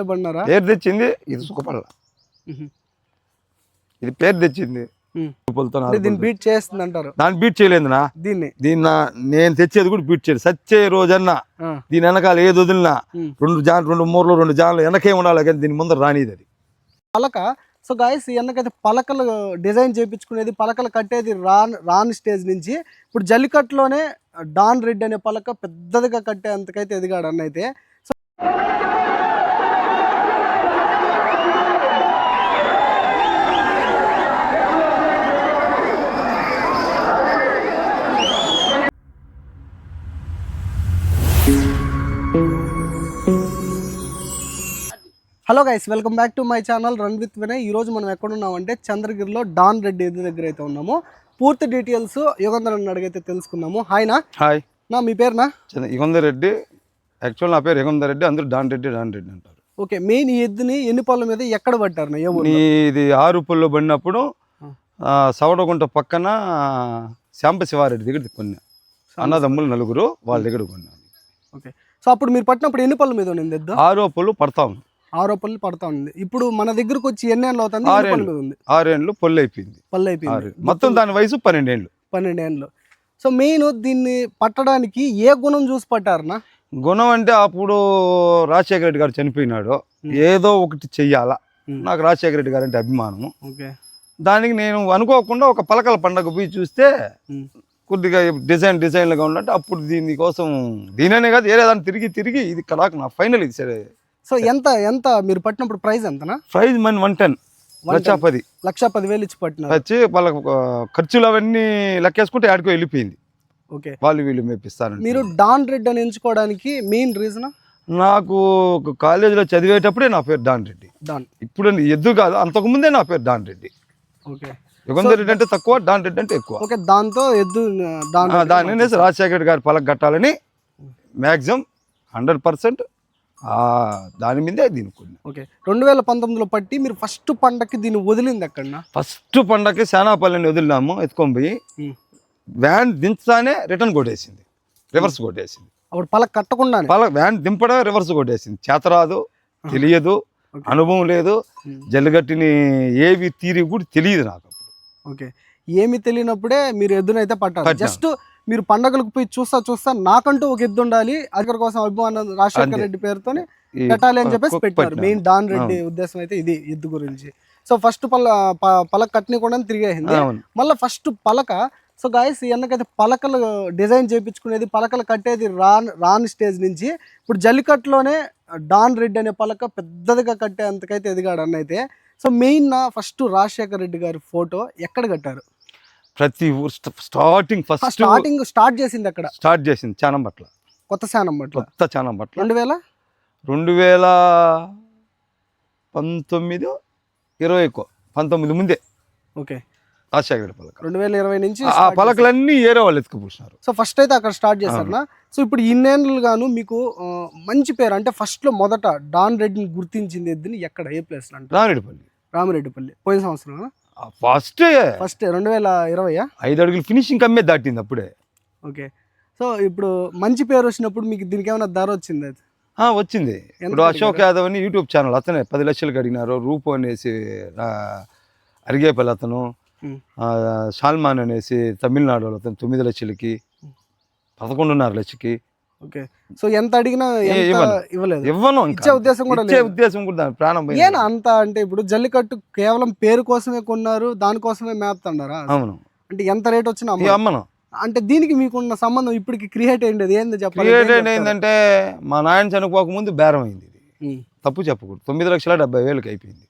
పడినారా పేరు తెచ్చింది ఇది సుఖపల్ల మ్మ్. ఇది పేరు తెచ్చింది. దీన్ని. బీట్ చేస్తుంది అంటారు దాన్ని బీట్ చేయలేదు నా. దీన్ని? నేను తెచ్చేది కూడా బీట్ చేయలేదు. సచ్చే రోజన్నా. దీని వెనకాల ఏది వదిలినా. రెండు జాన్ రెండు మూరలు రెండు జాన్లు వెనకే ఉండాలి కానీ దీని ముందర రానిది అది. పలక? సో గాయస్ ఎన్నకైతే పలకలు డిజైన్ చేయించుకునేది పలకలు కట్టేది రాన్ రాని స్టేజ్ నుంచి. ఇప్పుడు జల్లికట్టులోనే డాన్ రెడ్ అనే పలక పెద్దదిగా కట్టే అంతకైతే ఎదిగాడు అన్న అయితే so hello guys welcome back to my channel run with Vinay. ఈ రోజు మనం ఎక్కడ ఉన్నామంటే చంద్రగిరిలో డాన్ రెడ్డి ఎద్దు దగ్గర అయితే ఉన్నాము. పూర్తి డీటెయిల్స్ యుగంధర్ అన్న అడిగైతే తెలుసుకుందాము. హాయ్నా హాయ్ నా మీ పేరునా యుగంధర్ రెడ్డి. యాక్చువల్ నా పేరు యుగంధర్ రెడ్డి అందరూ డాన్ రెడ్డి డాన్ రెడ్డి అంటారు. ఓకే మెయిన్ ఈ ఎద్దుని ఎన్ని పళ్ళ మీద ఎక్కడ పట్టారు? ఇది ఆరు పుల్లో పడినప్పుడు సవడగుంట పక్కన శాంప శివారెడ్డి దగ్గర కొన్ని. అన్నదమ్ములు నలుగురు వాళ్ళ దగ్గర కొన్నాను. ఓకే సో అప్పుడు మీరు పట్టినప్పుడు ఎన్ని పళ్ళ మీద ఎద్దు? ఆరో పుల్లు పడతా ఉంది. ఆరో పళ్ళు పడతా ఉంది. ఇప్పుడు మన దగ్గరకు వచ్చి ఎన్ని ఏళ్ళు అవుతుంది? ఆరేళ్ళు. ఉంది. అయిపోయింది పళ్ళు అయిపోయింది మొత్తం దాని వయసు పన్నెండేళ్ళు. పన్నెండు ఏళ్ళు. సో మెయిన్ దీన్ని పట్టడానికి ఏ గుణం చూసి పట్టారనా గుణం అంటే అప్పుడు రాజశేఖర రెడ్డి గారు చనిపోయినాడు. ఏదో ఒకటి చెయ్యాలా. నాకు రాజశేఖర రెడ్డి గారు అంటే అభిమానము దానికి నేను అనుకోకుండా ఒక పలకల పండగ పోయి చూస్తే. కొద్దిగా డిజైన్ డిజైన్లుగా ఉందంటే అప్పుడు దీనికోసం దీననే కాదు ఏరే దాన్ని తిరిగి తిరిగి ఇది కడాకు నా ఫైనల్ ఇది సరే. సో ఎంత ఎంత మీరు పట్టినప్పుడు ప్రైస్ ఎంతనా? Prize money one ten. Lakh పది లక్ష పదివేలు ఇచ్చి పట్టినారు. వచ్చి వాళ్ళకు ఆ, ఖర్చులు అవన్నీ లెక్కేసుకుంటే ఆడికో వెళ్ళిపోయింది. ఓకే. వాళ్ళు వీళ్ళు మేపిస్తాను మీరు డాన్ రెడ్ అని ఎంచుకోవడానికి మెయిన్ రీజన్? నాకు కాలేజీలో చదివేటప్పుడే నా పేరు డాన్ రెడ్డి. డాన్. ఇప్పుడు ఎద్దు కాదు అంతకుముందే నా పేరు డాన్ రెడ్డి. ఓకే. యుగంధర్ రెడ్డి అంటే తక్కువ డాన్ రెడ్డి అంటే ఎక్కువ. ఓకే దాంతో ఎద్దు దాన్ని అనేసి రాజశేఖర్ రెడ్డి గారి పలక కట్టాలని మ్యాక్సిమం హండ్రెడ్ పర్సెంట్ దాని మీదే దీనికి ఓకే. రెండు వేల పంతొమ్మిదిలో పట్టి మీరు ఫస్ట్ పండక్కి దీన్ని వదిలింది ఎక్కడన్నా? ఫస్ట్ పండగకి శానాపల్లిని వదిలినాము ఎత్తుకొని పోయి. వ్యాన్ దించగానే రిటర్న్ కొట్టేసింది రివర్స్ కొట్టేసింది. అప్పుడు పలక కట్టకుండానే? పల వ్యాన్ దింపడమే రివర్స్ కొట్టేసింది. చేతరాదు తెలియదు. అనుభవం లేదు. జల్లిగట్టిని ఏవి తీరి కూడా తెలియదు నాకు. అప్పుడు ఓకే. ఏమి తెలియనప్పుడే మీరు ఎద్దునైతే పట్టారు. పట్టాం. జస్ట్ మీరు పండగలకు పోయి చూస్తా చూస్తా నాకంటూ ఒక ఎద్దు ఉండాలి. అక్కడి కోసం అభిమానం రాజశేఖర. రెడ్డి పేరుతోని ఈ పెట్టాలి అని చెప్పేసి పెట్టారు. మెయిన్ డాన్ రెడ్డి ఉద్దేశం అయితే ఇది ఎద్దు గురించి. సో ఫస్ట్ పల ప- పలక కట్ని కూడా తిరిగేసింది. మళ్ళీ ఫస్ట్ పలక. సో గాయస్ ఎన్నకైతే పలకలు డిజైన్ చేయించుకునేది పలకలు కట్టేది రాన్ రాని స్టేజ్ నుంచి. ఇప్పుడు జల్లికట్టులోనే డాన్ రెడ్డి అనే పలక పెద్దదిగా కట్టే అంతకైతే ఎదిగాడు అన్న అయితే. సో మెయిన్ నా ఫస్ట్ రాజశేఖర రెడ్డి గారి ఫోటో ఎక్కడ కట్టారు? ప్రతి ఊరు స్టార్టింగ్ ఫస్ట్ స్టార్టింగ్ స్టార్ట్ చేసింది అక్కడ? స్టార్ట్ చేసింది చానం పట్ల కొత్త శానం పట్ల కొత్త చానం పట్ల రెండు వేల రెండు వేల పంతొమ్మిది ఇరవై ఎక్కువ పంతొమ్మిది ముందే. ఓకే. రాజశేఖర పలక. రెండు వేల ఇరవై నుంచి ఆ పలకలన్నీ ఏరే వాళ్ళు ఎత్తుకుపోసినారు సో ఫస్ట్ అయితే అక్కడ స్టార్ట్ చేశారనా? సో ఇప్పుడు ఇన్నేళ్ళు గాను మీకు మంచి పేరు అంటే ఫస్ట్లో మొదట డాన్ రెడ్డిని గుర్తించింది ఎద్దుని ఎక్కడ? ఏ ప్లేస్ అంటే రామిరెడ్డిపల్లి. రామిరెడ్డిపల్లి. పోయిన సంవత్సరం ఫస్ట్ ఫస్ట్ రెండు వేల ఇరవయ్యా ఐదు అడుగులు ఫినిషింగ్ కమ్మే దాటింది అప్పుడే. ఓకే. సో ఇప్పుడు మంచి పేరు వచ్చినప్పుడు మీకు దీనికి ఏమైనా ధర వచ్చింది అది? వచ్చింది. ఇప్పుడు అశోక్ యాదవ్ అని యూట్యూబ్ ఛానల్ అతనే పది లక్షలకు అడిగినారు. రూపు అనేసి అరిగేపల్లి అతను సాల్మాన్ అనేసి తమిళనాడు అతను తొమ్మిది లక్షలకి పదకొండున్నర లక్షకి ఓకే సో ఎంత అడిగినా. ఇవ్వలేదు ఇవ్వను. ఇచ్చే ఉద్దేశం కూడా ఇచ్చే. ఉద్దేశం కూడా ప్రాణం. ఏనా అంత అంటే ఇప్పుడు జల్లికట్టు కేవలం పేరు కోసమే కొన్నారు దానికోసమే మేపుతున్నారా అవును అంటే ఎంత రేట్ వచ్చినా. అమ్మను అంటే దీనికి మీకున్న సంబంధం ఇప్పటికి క్రియేట్ అయ్యింది ఏంది చెప్పాలి క్రియేట్? ఏంటంటే మా నాయన చనిపోక ముందు బేరం అయింది ఇది తప్పు చెప్పకూడదు తొమ్మిది లక్షల డెబ్బై వేలకి అయిపోయింది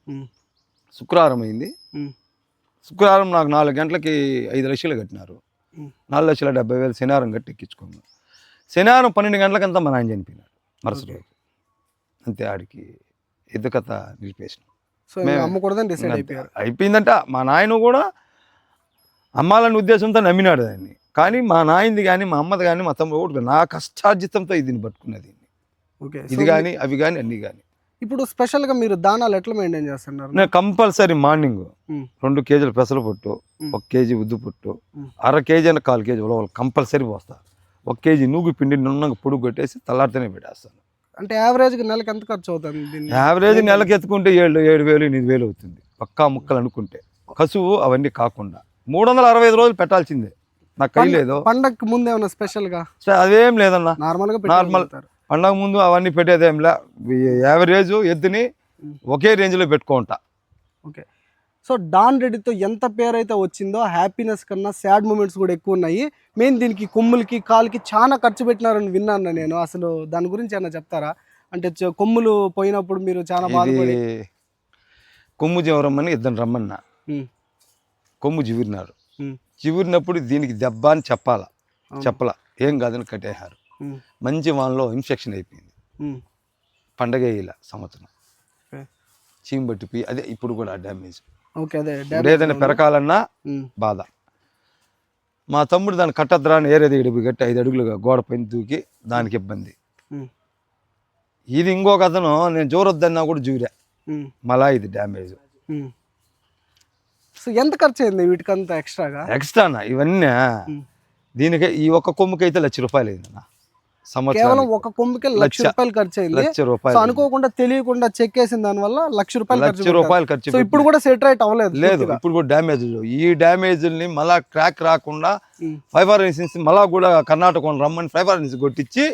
శుక్రవారం అయింది శుక్రవారం నాకు నాలుగు గంటలకి ఐదు లక్షలు కట్టినారు. నాలుగు లక్షల డెబ్బై వేలు శనివారం కట్టి ఎక్కించుకున్నాను శనివారం పన్నెండు గంటలకంతా మా నాయన చనిపోయినాడు. మరుసటి. రోజు. అంతే ఆడికి ఎద్దు కథ నిలిపేసిన అయిపోయిందంట. మా నాయన కూడా అమ్మాలనే ఉద్దేశంతో నమ్మినాడు దాన్ని కానీ మా నాయనది కానీ మా అమ్మది కానీ మా తమ్ముడు ఒకటి నా కష్టార్జితంతో ఇది పట్టుకున్నది ఓకే. ఇది కానీ అవి కానీ అన్ని కానీ ఇప్పుడు స్పెషల్గా మీరు దానాలు ఎట్లా మెయింటైన్ చేస్తున్నారు? నేను కంపల్సరీ మార్నింగ్. రెండు కేజీలు పెసల పొట్టు. ఒక కేజీ ఉద్దు పొట్టు. అర కేజీ అని కాలు కేజీ ఉలవలు కంపల్సరీ పోస్తా. ఒక కేజీ నూగు పిండి నున్నగా పొడుగు కొట్టేసి తల్లారితేనే పెట్టేస్తాను. అంటే యావరేజ్గా నెలకి ఎంత ఖర్చు అవుతుంది యావరేజ్ నెలకి ఎత్తుకుంటే ఏడు ఏడు వేలు ఎనిమిది వేలు అవుతుంది. పక్కా ముక్కలు అనుకుంటే. కసువు అవన్నీ కాకుండా. మూడు వందల అరవై ఐదు రోజులు పెట్టాల్సిందే. నాకు కై లేదు. పండగకి ముందు ఏమైనా స్పెషల్గా? అదేం లేదన్నా. నార్మల్గా. పెట్టుకుంటారు పండగ ముందు అవన్నీ పెట్టేదేం లే. యావరేజ్ ఎద్దుని ఒకే రేంజ్లో పెట్టుకుంటా. ఓకే. సో డాన్ రెడ్డితో ఎంత పేరు అయితే వచ్చిందో హ్యాపీనెస్ కన్నా సాడ్ మూమెంట్స్ కూడా ఎక్కువ ఉన్నాయి. మెయిన్ దీనికి కొమ్ములకి కాలుకి చాలా ఖర్చు పెట్టినారని విన్నాను నేను. అసలు దాని గురించి ఏమైనా చెప్తారా? అంటే కొమ్ములు పోయినప్పుడు మీరు చాలా బాధపడి కొమ్ము చివరమ్మని ఇద్దరు రమ్మన్నా. కొమ్ము చివిరినారు చివిరినప్పుడు దీనికి దెబ్బ అని చెప్పాలా. చెప్పలా. ఏం కాదని కట్టేశారు. మంచి వానలో ఇన్ఫెక్షన్ అయిపోయింది. పండగ ఇలా సంవత్సరం. చీమ్ పట్టిపోయి అదే ఇప్పుడు కూడా డ్యామేజ్. ఏదైనా పెరకాలన్నా బాధ. మా తమ్ముడు దాన్ని కట్టద్రా అని ఏరేది ఇడిపి కట్టి ఐదు అడుగులుగా గోడ పైన దూకి దానికి ఇబ్బంది. ఇది ఇంకొక అతను నేను జోరొద్దన్నా కూడా జూరా. మళ్ళా ఇది డ్యామేజ్. సో ఎంత ఖర్చు అయింది వీటికంతా ఎక్స్ట్రాగా? ఎక్స్ట్రానా? ఇవన్నీ. దీనికి ఈ ఒక్క కొమ్ముకి అయితే లక్ష రూపాయలు అయిందన్న కేవలం ఒక కొమ్ముకి లక్ష. రూపాయలు ఖర్చు అయింది లక్ష సో రూపాయలు. అనుకోకుండా తెలియకుండా చెక్ వేసిన దాని వల్ల లక్ష రూపాయలు లక్ష. రూపాయలు ఖర్చు ఇప్పుడు కూడా సెట్ రైట్ అవ్వలేదు లేదు. ఇప్పుడు కూడా డ్యామేజ్. ఈ డ్యామేజ్ని మళ్ళా క్రాక్ రాకుండా ఫైబర్ ఇన్సెన్స్ మళ్ళా కూడా కర్ణాటక రమ్మని ఫైబర్ ఇన్సెన్స్ కొట్టించి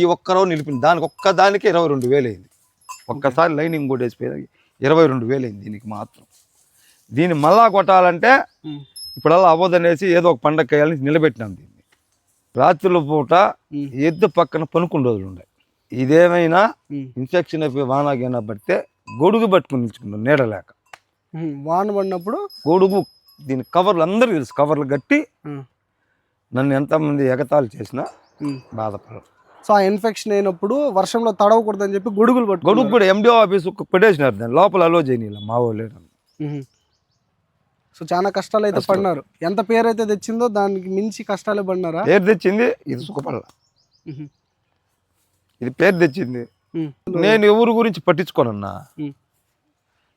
ఈ ఒక్క రోజు నిలిపింది. దానికి ఒక్క దానికి ఇరవై రెండు వేలు అయింది. ఒక్కసారి లైనింగ్ కూడా వేసిపోయి ఇరవై రెండు వేలు అయింది దీనికి మాత్రం. దీన్ని మళ్ళా కొట్టాలంటే ఇప్పుడల్లా అవ్వదనేసి ఏదో ఒక పండగ వేయాలని నిలబెట్టినాం దీన్ని. రాత్రుల పూట ఎద్దు పక్కన పనుకుని రోజులు ఉన్నాయి. ఇదేమైనా ఇన్ఫెక్షన్ అయిపోయి వానాగైనా పడితే గొడుగు పట్టుకుని నిల్చుకున్నాం నీడలేక. వాన పడినప్పుడు? గొడుగు దీని కవర్లు అందరూ తెలుసు. కవర్లు కట్టి నన్ను ఎంతమంది ఎగతాళి చేసినా. బాధపడరు. సో ఆ ఇన్ఫెక్షన్ అయినప్పుడు వర్షంలో తడవకూడదని చెప్పి గొడుగులు పట్టు గొడుగు కూడా ఎండిఓ ఆఫీస్ పెట్టేసినారు దాన్ని. లోపల అలో చేయనీళ్ళ మా వాళ్ళు సో చాలా కష్టాలు అయితే పడినారు. ఎంత పేరు అయితే తెచ్చిందో దానికి మించి కష్టాలే పడినారా? పేరు తెచ్చింది ఇది సుఖపడల. ఉమ్, ఇది పేరు తెచ్చింది. నేను ఎవరి గురించి పట్టించుకోనన్నా?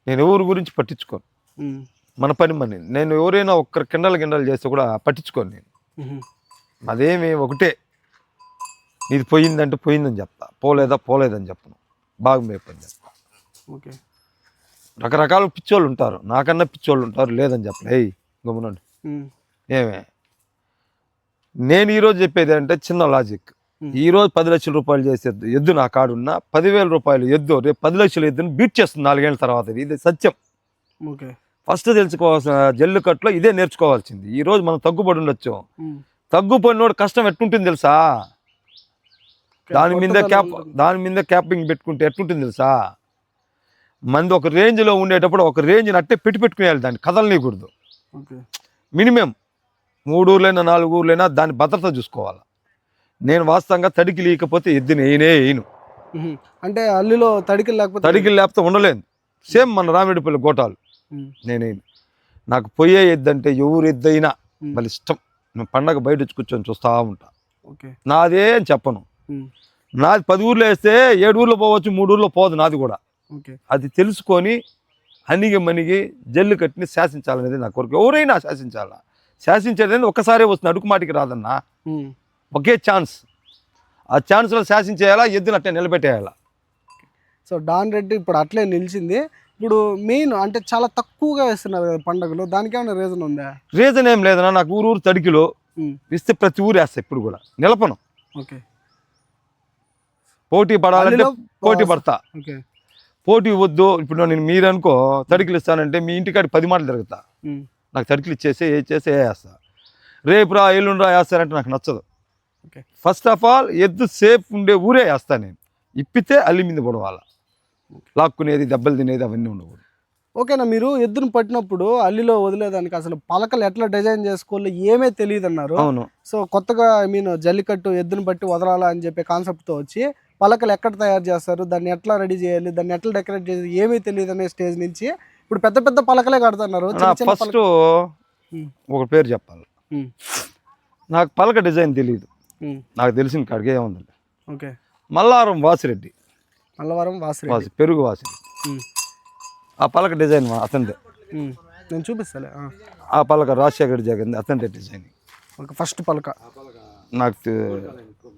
నేను ఎవరి గురించి పట్టించుకోను? మన పని మని నేను. ఎవరైనా ఒక్కరు కిండలు గిండలు చేస్తే కూడా పట్టించుకోను నేను. అదేమి ఒకటే. ఇది పోయిందంటే పోయిందని చెప్తా. పోలేదా పోలేదని చెప్పను. బాగా మేపని చెప్తా. ఓకే. రకరకాల పిచ్చోళ్ళు ఉంటారు నాకన్నా పిచ్చోళ్ళు ఉంటారు లేదని చెప్పలే. గమనండి ఏమే? నేను ఈరోజు చెప్పేది అంటే చిన్న లాజిక్. ఈరోజు పది లక్షల రూపాయలు చేసే ఎద్దు నా కాడున్న పదివేల రూపాయలు ఎద్దు రేపు పది లక్షల ఎద్దును బీట్ చేస్తుంది నాలుగేళ్ళ తర్వాత. ఇది సత్యం. ఓకే. ఫస్ట్ తెలుసుకోవాల్సిన జల్లికట్లో ఇదే నేర్చుకోవాల్సింది. ఈ రోజు మనం తగ్గుపడి ఉండొచ్చు. తగ్గుపడినోడు కష్టం ఎట్టుంటుంది తెలుసా. దాని మీద క్యాప్. దాని మీద క్యాపింగ్ పెట్టుకుంటే ఎట్టుంటుంది తెలుసా? మంది ఒక రేంజ్లో ఉండేటప్పుడు ఒక రేంజ్ని అట్టే పెట్టి పెట్టుకునేయాలి దాన్ని కదలనీయకూడదు. మినిమం మూడు ఊర్లైనా నాలుగు ఊర్లైనా దాని భద్రత చూసుకోవాలి. నేను వాస్తవంగా తడికి లేకపోతే ఎద్దుని వేయనే వేయను అంటే అల్లిలో తడికి లేకపోతే తడికి లేకపోతే ఉండలేను. సేమ్ మన రామిడిపల్లి గోటాలు నేనేను నాకు పోయే ఎద్దు అంటే ఎవరు ఎద్దైనా ఉమ్, మళ్ళీ ఇష్టం. నేను పండగ బయట వచ్చి కూర్చొని చూస్తూ ఉంటా. ఓకే. నాదే అని చెప్పను. నాది పది ఊర్లో వేస్తే ఏడు ఊర్లో పోవచ్చు మూడు ఊర్లో పోదు నాది కూడా. అది తెలుసుకొని అణిగి మణిగి జల్లు కట్టిని శాసించాలనేది నా కోరిక. ఎవరైనా శాసించాలా? శాసించేది ఒక్కసారే వస్తుంది అడుగు మాటికి రాదన్నా. ఒకే ఛాన్స్. ఆ ఛాన్స్లో శాసించేయాలా ఎద్దును అట్టే నిలబెట్టేయాలా? సో డాన్ రెడ్డి ఇప్పుడు అట్లే నిలిచింది. ఇప్పుడు మెయిన్ అంటే చాలా తక్కువగా వేస్తున్నారు కదా పండుగలు దానికి ఏమైనా రీజన్ ఉందా? రీజన్ ఏం లేదన్నా నాకు ఊరు ఊరు తడికిలో ఇస్తే ప్రతి ఊరు వేస్తా ఇప్పుడు కూడా. నిలపను. ఓకే. పోటీ పడాలంటే పోటీ పడతా. ఓకే. పోటీ వద్దు. ఇప్పుడు నేను మీరు అనుకో తడికిలు ఇస్తానంటే మీ ఇంటికాడి పది మాటలు తిరుగుతా. నాకు తడికిలు ఇచ్చేసి ఏ చేసి వేస్తా. రేపు రా ఎల్లుండి రా వేస్తానంటే నాకు నచ్చదు. ఓకే. ఫస్ట్ ఆఫ్ ఆల్ ఎద్దు సేఫ్ ఉండే ఊరే వేస్తా నేను. ఇప్పితే అల్లి మీద పడవాల. లాక్కునేది దెబ్బలు తినేది అవన్నీ ఉండకూడదు. ఓకేనా మీరు ఎద్దును పట్టినప్పుడు అల్లిలో వదిలేదానికి అసలు పలకలు ఎట్లా డిజైన్ చేసుకోవాలో ఏమే తెలియదు అన్నారు అవును. సో కొత్తగా ఐ మీన్ జల్లికట్టు ఎద్దును పట్టి వదలాలా అని చెప్పే కాన్సెప్ట్తో వచ్చి పలకలు ఎక్కడ తయారు చేస్తారు దాన్ని ఎట్లా రెడీ చేయాలి దాన్ని ఎట్లా డెకరేట్ చేయాలి ఏమీ తెలియదు అనే స్టేజ్ నుంచి ఇప్పుడు పెద్ద పెద్ద పలకలే కడుతున్నారు ఫస్ట్ ఒక పేరు చెప్పాలి. నాకు పలక డిజైన్ తెలియదు నాకు తెలిసిన కాడికే ఏముంది? ఓకే. మల్లారం వాసిరెడ్డి. మల్లవరం వాసిరెడ్డి. వాసి పెరుగు వాసిరెడ్డి. ఉమ్, ఆ పలక డిజైన్ అతనిదే. నేను చూపిస్తాలే ఆ, పలక రాజశేఖర్ జగన్ అతనిదే డిజైన్ ఫస్ట్ పలక. నాకు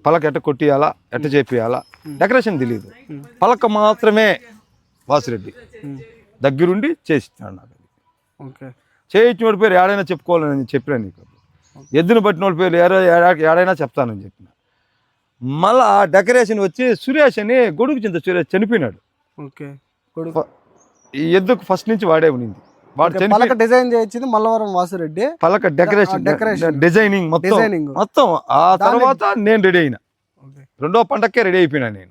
పలక ఎట్ట కొట్టియాలా ఎట్ట చేపియాలా? డెకరేషన్ తెలియదు పలక మాత్రమే వాసిరెడ్డి. దగ్గరుండి చేసిస్తాడు నాకు. అది. ఓకే. చేయించిన వాడి పేరు ఏడైనా చెప్పుకోవాలని నేను చెప్పినా నీకు. ఎద్దును పట్టిన వాడి పేరు ఏడా ఏడా- ఏడైనా చెప్తానని చెప్పిన. మళ్ళా ఆ డెకరేషన్ వచ్చి సురేష్ అని గొడుగు చింత సురేష్ చనిపోయినాడు. ఓకే. ఈ ఎద్దుకు ఫస్ట్ నుంచి వాడే ఉండింది. పలక డిజైన్ చేయించింది మల్లవరం వాసురెడ్డి. పలక డెకరేషన్ decoration. డిజైనింగ్ మొత్తం. డిజైనింగ్. మొత్తం. ఆ తర్వాత నేను రెడీ అయినా. రెండో పండక్కే రెడీ అయిపోయినా నేను.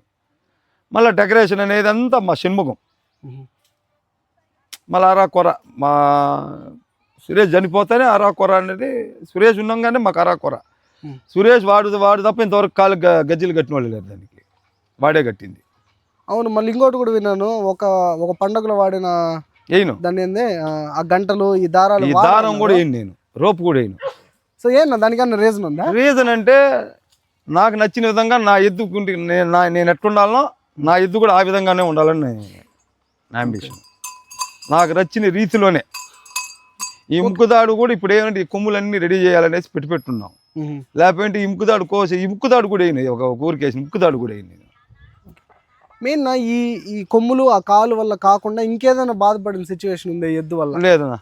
మళ్ళీ డెకరేషన్ అనేది అంతా మా షణ్ముఖం. మళ్ళీ అరా కొర మా సురేష్ చనిపోతేనే అరా కొర అనేది సురేష్ ఉన్నాగానే మాకు అరా కొర. సురేష్ వాడు వాడు తప్ప ఇంతవరకు కాలు గజ్జలు కట్టిన వాళ్ళు లేరు దానికి. వాడే కట్టింది. అవును మళ్ళీ ఇంకోటి కూడా విన్నాను. ఒక ఒక పండుగలో వాడిన దాన్ని ఏంది? ఆ, గంటలు ఈ దారాలు ఈ దారం కూడా. వేయను నేను. రోపు కూడా వేయను సో ఏంటి దానికన్నా రీజన్ ఉందా? రీజన్ అంటే నాకు నచ్చిన విధంగా నా ఎద్దుకుంటే నేను నేను ఎట్లుండాలనో నా ఎద్దు కూడా ఆ విధంగానే ఉండాలని నా అంబిషన్ నాకు నచ్చిన రీతిలోనే ఈ ముక్కుదాడు కూడా ఇప్పుడు ఏమంటే ఈ కొమ్ములన్నీ రెడీ చేయాలనేసి పెట్టి పెట్టున్నాం. లేకపోతే ఈ ముక్కుదాడు కోసి ఈ ముక్కుదాడు కూడా అయినాయి ఒక ఊరికేసి ముక్కుదాడు కూడా అయింది మెయిన్ ఈ ఈ కొమ్ములు ఆ కాలు వల్ల కాకుండా ఇంకేదైనా బాధపడిన సిచ్యువేషన్ ఉంది ఎద్దు వల్ల? లేదన్నా.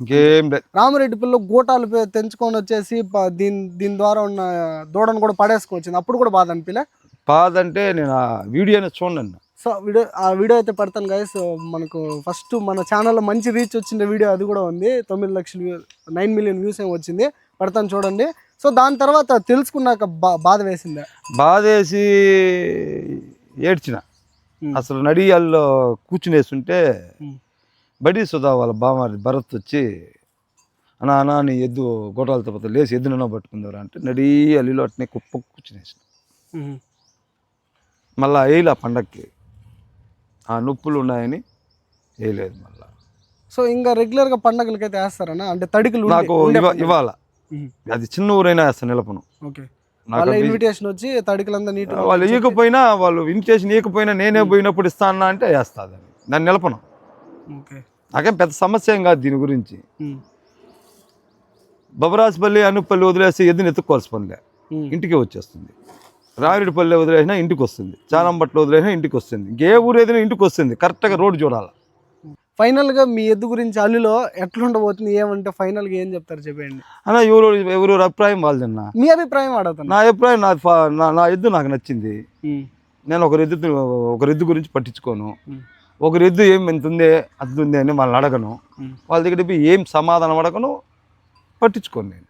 ఇంకేం లేదు రామరెడ్డి పిల్ల గూటాలు పె- తెంచుకొని వచ్చేసి ప- దీని దీని ద్వారా ఉన్న దూడను కూడా పడేసుకొని వచ్చింది అప్పుడు కూడా బాధ అనిపిలే? పాదంటే నేను ఆ వీడియోని చూడండి సో వీడియో ఆ వీడియో అయితే పెడతాను గైస్ మనకు ఫస్ట్ మన ఛానల్లో మంచి రీచ్ వచ్చిన వీడియో అది కూడా ఉంది. తొమ్మిది లక్షల వ్యూ నైన్ మిలియన్ వ్యూస్ ఏమి వచ్చింది. పెడతాను చూడండి. సో దాని తర్వాత తెలుసుకున్నాక బా బాధ వేసిందా? బాధేసి ఏడ్చిన. అసలు నడియాల్లో కూర్చునేస్తుంటే. బడి సుధా వాళ్ళ బామారి భరత్ వచ్చి అన్నా అన్నా నీ ఎద్దు గోటాలతో పోతే లేచి ఎద్దునన్నా పట్టుకుందారా అంటే నడి అల్లిలో అట్నే కుప్ప కూర్చునేసిన. మళ్ళా వేయలే ఆ పండక్కి ఆ నొప్పులు ఉన్నాయని వేయలేదు మళ్ళా సో ఇంకా రెగ్యులర్గా పండగలకైతే వేస్తారనా అంటే తడికలు నాకు. ఇవాళ. అది చిన్న ఊరైనా వేస్తాను నిలపను ఓకే వాళ్ళ ఇన్విటేషన్ వచ్చి తడికలంతా నీట్ వాళ్ళు ఇవ్వకపోయినా వాళ్ళు ఇన్విటేషన్ ఇవ్వకపోయినా నేనే పోయినప్పుడు ఇస్తానా అంటే వేస్తా దాన్ని దాన్ని నిలపను నాకేం పెద్ద సమస్య ఏం కాదు దీని గురించి. బబరాజపల్లి అనుపల్లి వదిలేసి ఎద్దుని ఎత్తుకోవాల్సి పనిలే. ఇంటికే వచ్చేస్తుంది. రావిడిపల్లి వదిలేసినా ఇంటికి వస్తుంది చాలంబట్లు వదిలేసినా ఇంటికి వస్తుంది ఇంకే ఊరు ఏదైనా ఇంటికి వస్తుంది కరెక్ట్గా రోడ్డు చూడాలి. ఫైనల్గా మీ ఎద్దు గురించి అల్లులో ఎట్లుండబోతుంది ఏమంటే ఫైనల్గా ఏం చెప్తారు చెప్పండి అన్న ఎవరు ఎవరు అభిప్రాయం వాళ్ళదన్న? మీ అభిప్రాయం అడుగుతున్నా నా అభిప్రాయం నా నా ఎద్దు నాకు నచ్చింది. నేను ఒకరి ఎద్దు ఒకరి ఎద్దు గురించి పట్టించుకోను. ఒకరి ఎద్దు ఏం ఎంత ఉంది అది ఉంది అని వాళ్ళని అడగను. వాళ్ళ దగ్గర పోయి ఏం సమాధానం అడగను పట్టించుకోను నేను.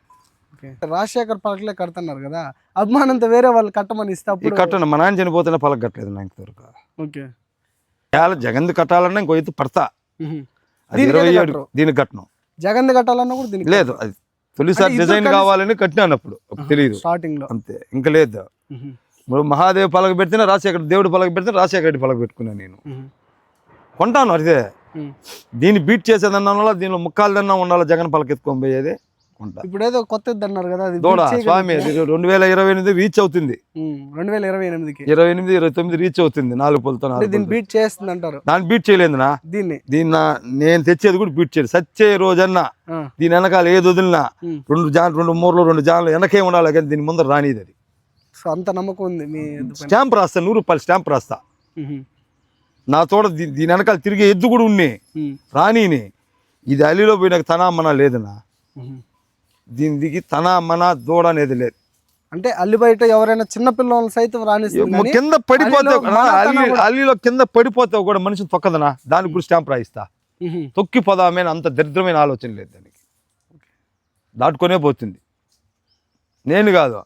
రాజశేఖర్ పలకలే కడుతున్నారు కదా అభిమానంతో వేరే వాళ్ళు కట్టమని ఇస్తే కట్టను మా నాన్న చనిపోతేనే పలక కట్టలేదు నాకు ఇంతవరకు. ఓకే. చాలా జగన్ కట్టాలన్నా ఇంకో ఎత్తు పడతా. ఇరవై ఏడు. దీనికి కట్టను. జగన్ కట్టాలన్నా కూడా దీనికి లేదు అది తొలిసారి డిజైన్ కావాలని కట్టినానప్పుడు అప్పుడు తెలియదు స్టార్టింగ్లో. అంతే ఇంకా లేదు. ఇప్పుడు మహాదేవ్ పలక పెడితేనే రాజశేఖర్ దేవుడు పలక పెడితే రాజశేఖర రెడ్డి పలక పెట్టుకున్నాను నేను. కొంటాను అదే. దీన్ని బీట్ చేసేదన్నా ఉండాలా దీనిలో ముక్కాలదన్నా ఉండాలా జగన్ పలక ఎత్తుకొని పోయేది? కొంటా ఇప్పుడు ఏదో కొత్త అన్నారు కదా అది దూడ స్వామి రెండు వేల ఇరవై ఎనిమిది రీచ్ అవుతుంది. రెండు వేల ఇరవై ఎనిమిదికి. ఇరవై ఎనిమిది ఇరవై తొమ్మిది రీచ్ అవుతుంది నాలుగు పొలతో దీన్ని. బీట్ చేస్తుంది అంటారు దాన్ని బీట్ చేయలేదునా? దీన్ని. దీన్ని నా- నేను తెచ్చేది కూడా బీట్ చేయలేదు. సచ్చే రోజన్నా. దీని వెనకాల ఏది వదిలినా. రెండు జాన్ రెండు మూరలు రెండు జాన్లు వెనకే ఉండాలి కానీ దీని ముందర రానిది అది. సో అంత నమ్మకం ఉంది మీ స్టాంప్ రాస్తా నూరు రూపాయలు స్టాంప్ రాస్తా. నా తోడ దీని వెనకాల తిరిగే ఎద్దు కూడా ఉన్నాయి. రానీని. ఇది అల్లిలో పోయినాక తన అమ్మన లేదనా దీని దిగి తన అమ్మన దూడ అనేది లేదు. అంటే అల్లి బయట ఎవరైనా చిన్న పిల్లల్ని సైతం రాణిస్తుంది కానీ కింద పడిపోతే మన అల్లి అల్లిలో కింద పడిపోతే కూడా మనిషిని తొక్కదనా? దానికి కూడా స్టాంప్ రాయిస్తా. ఉహు. తొక్కి పోదామే అని అంత దరిద్రమైన ఆలోచన లేదు దానికి. దాటుకొనే పోతుంది. నేను కాదు.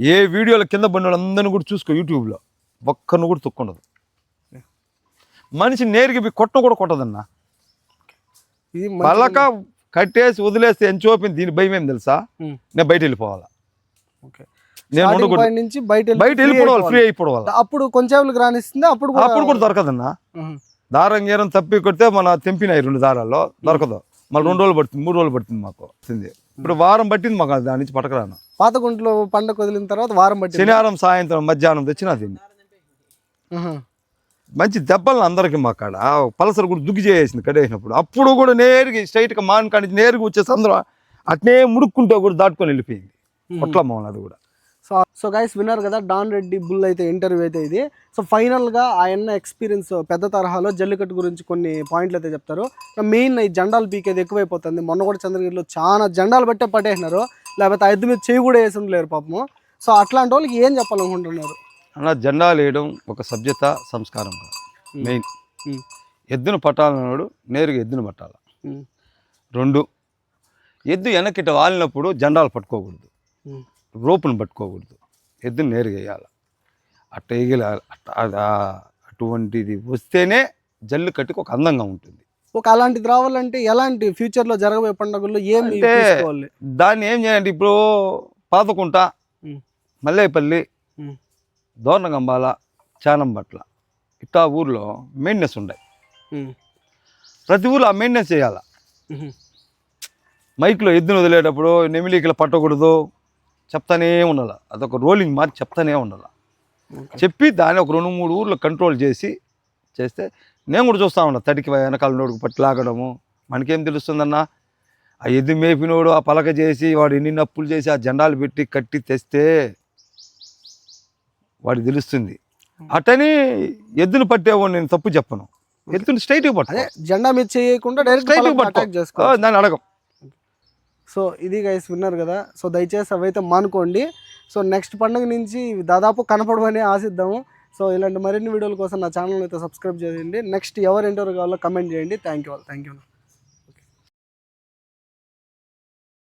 ఏ వీడియోల కింద బండి అందరిని కూడా చూసుకో యూట్యూబ్లో. ఒక్కరిని కూడా తొక్కుండదు మనిషి నేరుగా కొట్టను కూడా కొట్టదన్నా. ఇది పలక కట్టేసి వదిలేస్తే ఎంత చూపింది? దీని భయం ఏం తెలుసా. నేను బయట వెళ్ళిపోవాలా? ఓకే. నేను నుంచి బయట బయట వెళ్ళిపోవాలి ఫ్రీ అయిపోవాలి. అప్పుడు కొంచెంసేపులకు రాణిస్తుంది అప్పుడు అప్పుడు కూడా దొరకదన్నా. దారం గీరం తప్పి కొడితే మన తెంపినాయి రెండు దారాల్లో. దొరకదు. మళ్ళీ రెండు రోజులు పడుతుంది మూడు రోజులు పడుతుంది మాకు వస్తుంది ఇప్పుడు వారం పట్టింది మాకు దాని నుంచి పట్టకరాను పాత గుంట్లో పండగ వదిలిన తర్వాత వారం బట్టి శనివారం సాయంత్రం మధ్యాహ్నం తెచ్చిన దీన్ని మంచి దెబ్బలు అందరికి మా కాడ ఆ పలసరు కూడా దుగ్గి చేసేసింది కడేసినప్పుడు అప్పుడు కూడా నేరుగా స్ట్రైట్గా మాన్ కాడి నుంచి నేరుగా వచ్చేసి అందరూ అట్నే ముడుక్కుంటే కూడా దాటుకొని వెళ్ళిపోయింది. పొట్ల మౌన్ అది కూడా. సో సో గైస్ విన్నారు కదా డాన్ రెడ్డి బుల్ అయితే ఇంటర్వ్యూ అయితే ఇది. సో ఫైనల్గా ఆయన ఎక్స్పీరియన్స్ పెద్ద తరహాలో జల్లికట్టు గురించి కొన్ని పాయింట్లు అయితే చెప్తారు. మెయిన్ ఈ జెండాలు పీకేది ఎక్కువైపోతుంది. మొన్న కూడా చంద్రగిరిలో చాలా జెండాలు బట్టే పట్టేసినారు. లేకపోతే ఆ ఎద్దు మీద చేయి కూడా వేసి ఉండలేరు పాపము. సో అట్లాంటి వాళ్ళకి ఏం చెప్పాలనుకుంటున్నారు? అలా జెండాలు వేయడం ఒక సభ్యత సంస్కారం మెయిన్. ఎద్దును పట్టాలన్నాడు నేరుగా ఎద్దును పట్టాలి. రెండు ఎద్దు వెనక్కిట వాలినప్పుడు జెండాలు పట్టుకోకూడదు. రోపును పట్టుకోకూడదు ఎద్దును నేరుగా వేయాలి అట్ట ఆ- అటువంటిది వస్తేనే జల్లు కట్టుకు ఒక అందంగా ఉంటుంది ఒక అలాంటిది రావాలంటే ఎలాంటి ఫ్యూచర్లో జరగబోయే పండుగల్లో ఏం అంటే- దాన్ని ఏం చేయండి ఇప్పుడు పాతకుంట. మల్లేపల్లి. దోర్నగంబాల చానంబట్ల ఇట్టా ఊర్లో మెయింటెనెన్స్ ఉమ్. ప్రతి ఊర్లో ఆ మెయింటెనెన్స్ చేయాలి. మైక్లో ఎద్దును వదిలేటప్పుడు నెమిలికలు పట్టకూడదు చెప్తానే ఉండాలి అదొక రోలింగ్ మార్చి చెప్తానే ఉండాలి. చెప్పి దాన్ని ఒక రెండు మూడు ఊర్లో కంట్రోల్ చేసి చేస్తే నేను కూడా చూస్తా ఉన్నా తడికి వెనకాల నోడుకు పట్టి లాగడము మనకేం తెలుస్తుందన్న ఆ ఎద్దు మేపినోడు ఆ పలక చేసి వాడు ఎన్ని నప్పులు చేసి ఆ జెండాలు పెట్టి కట్టి తెస్తే వాడికి తెలుస్తుంది. అట్టని ఎద్దును పట్టేవాడు నేను తప్పు చెప్పను. ఎద్దును స్ట్రైట్గా పట్టు జెండా మీద చేయకుండా డైరెక్ట్ పట్టుకో. దాన్ని అడగం. సో ఇది గైస్ విన్నారు కదా. సో దయచేసి అవైతే మానుకోండి. సో నెక్స్ట్ పండుగ నుంచి దాదాపు కనపడమని ఆశిద్దాము. సో ఇలాంటి మరిన్ని వీడియోల కోసం నా ఛానల్ అయితే సబ్స్క్రైబ్ చేయండి. నెక్స్ట్ ఎవరు ఎంటర్ కావాలో కమెంట్ చేయండి. Thank you thank you